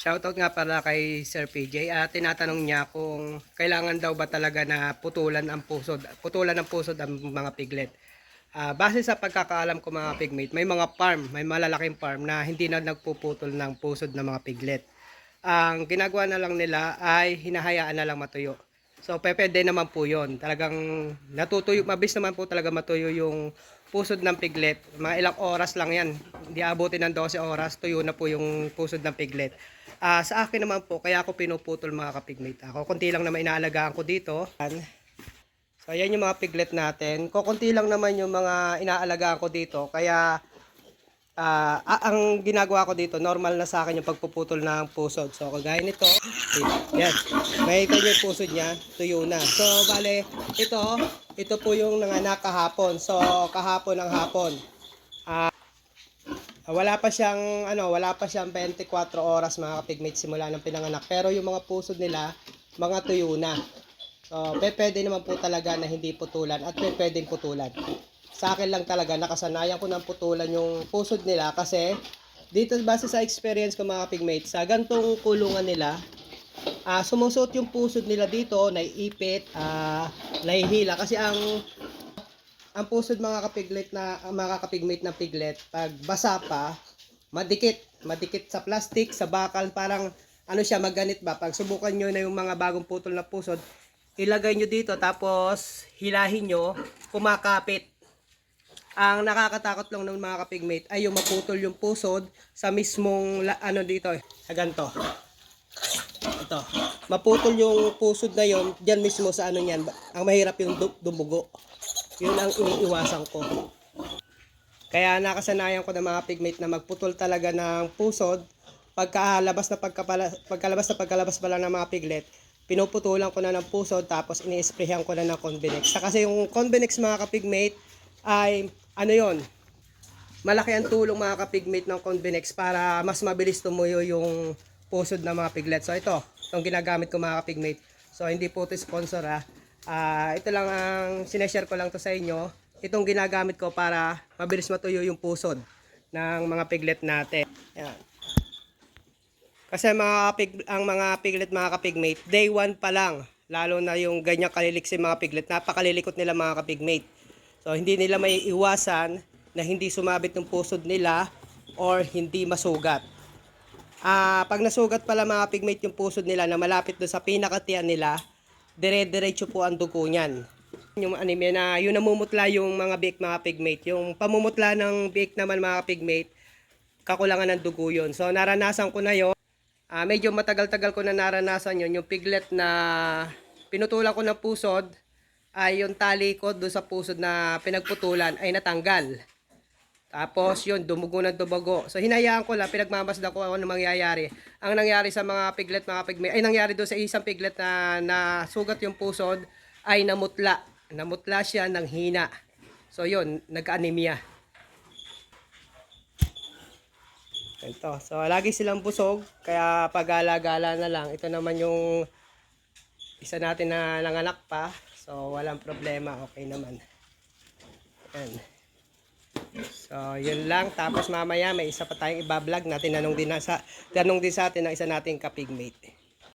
Shoutout nga pala kay Sir PJ. at tinatanong niya kung kailangan daw ba talaga na putulan ang pusod, putulan ng pusod ang mga piglet. Ah, base sa pagkakaalam ko mga pigmate, may mga farm, may malalaking farm na hindi na nagpuputol ng pusod ng mga piglet. Ang ginagawa na lang nila ay hinahayaan na lang matuyo. So, pwede naman po yun. Talagang natutuyo, mabilis naman po talaga matuyo yung pusod ng piglet. Mga ilang oras lang yan. Hindi abutin ng 12 oras, tuyo na po yung pusod ng piglet. Ah, sa akin naman po, kaya ako pinuputol mga kapigmate. Ako, konti lang naman inaalagaan ko dito. So, ayan yung mga piglet natin. Kukunti lang naman yung mga inaalagaan ko dito. Kaya, ah, ang ginagawa ko dito, normal na sa akin yung pagpuputol ng pusod. So, kagaya nito, yan. Makikita niyo yung pusod niya, tuyo na. So, bale, ito, ito po yung nanganak kahapon. So, kahapon ng hapon. Ah, wala pa siyang, ano, wala pa siyang 24 oras mga kapigmate simula ng pinanganak. Pero yung mga pusod nila, mga tuyo na. So, pwede naman po talaga na hindi putulan at pwedeng putulan. Sa akin lang talaga, nakasanayan ko ng putulan yung pusod nila kasi dito base sa experience ko mga pigmates, sa gantong kulungan nila, ah sumusuot yung pusod nila dito, naiipit, ah nahihila. Kasi ang ang pusod mga kapiglet na mga kapigmate ng piglet pag basa pa madikit. Madikit sa plastic sa bakal parang ano siya maganit ba? Pag subukan nyo na yung mga bagong putol na pusod ilagay nyo dito tapos hilahin nyo kumakapit ang nakakatakot lang ng mga kapigmate ay yung maputol yung pusod sa mismong ano dito eh, ganto. Ito. Maputol yung pusod na yon diyan mismo sa ano niyan. Ang mahirap yung du- dumugo. Yun ang iniiwasan ko. Kaya nakasanayan ko ng mga pigmate na magputol talaga ng pusod. Pagkalabas na pagkapala, pagkalabas na pagkalabas pa lang ng mga piglet pinuputulan ko na ng pusod tapos ini-sprayhan ko na ng Convenex. Sa kasi yung Convenex mga kapigmate ay ano yon malaki ang tulong mga kapigmate ng Convenex para mas mabilis tumuyo yung pusod ng mga piglet. So ito, itong ginagamit ko mga kapigmate. So hindi po ito sponsor ha. Ah, ito lang ang sineshare ko lang to sa inyo. Itong ginagamit ko para mabilis matuyo yung pusod ng mga piglet natin. Yan. Kasi mga pig, ang mga piglet mga kapigmate, day one pa lang, lalo na yung ganyan kaliliksi mga piglet, napakalilikot nila mga kapigmate. So hindi nila may iwasan na hindi sumabit yung pusod nila or hindi masugat. Ah, pag nasugat pala mga pigmate yung pusod nila na malapit doon sa pinakatian nila, dire-diretso po ang dugo niyan. Yung anime na yun namumutla yung mga biik mga pigmate. Yung pamumutla ng biik naman mga pigmate, kakulangan ng dugo yun. So naranasan ko na yon. Ah, medyo matagal-tagal ko na naranasan yun. Yung piglet na pinutulan ko ng pusod, ay yung tali ko doon sa pusod na pinagputulan ay natanggal. Tapos yun, dumugo na dumago. So hinayaan ko lang, pinagmamasdan ko ano mangyayari. Ang nangyari sa mga piglet, mga pigme, ay nangyari doon sa isang piglet na, na sugat yung pusod, ay namutla. Namutla siya ng hina. So yun, nagka-anemia. Ito. So, lagi silang busog. Kaya pag-gala-gala na lang. Ito naman yung isa natin na nanganak pa. So, walang problema. Okay naman. Yan. So, yun lang. Tapos mamaya may isa pa tayong ibablog na tinanong din, na sa, tinanong din sa atin ng isa nating kapigmate.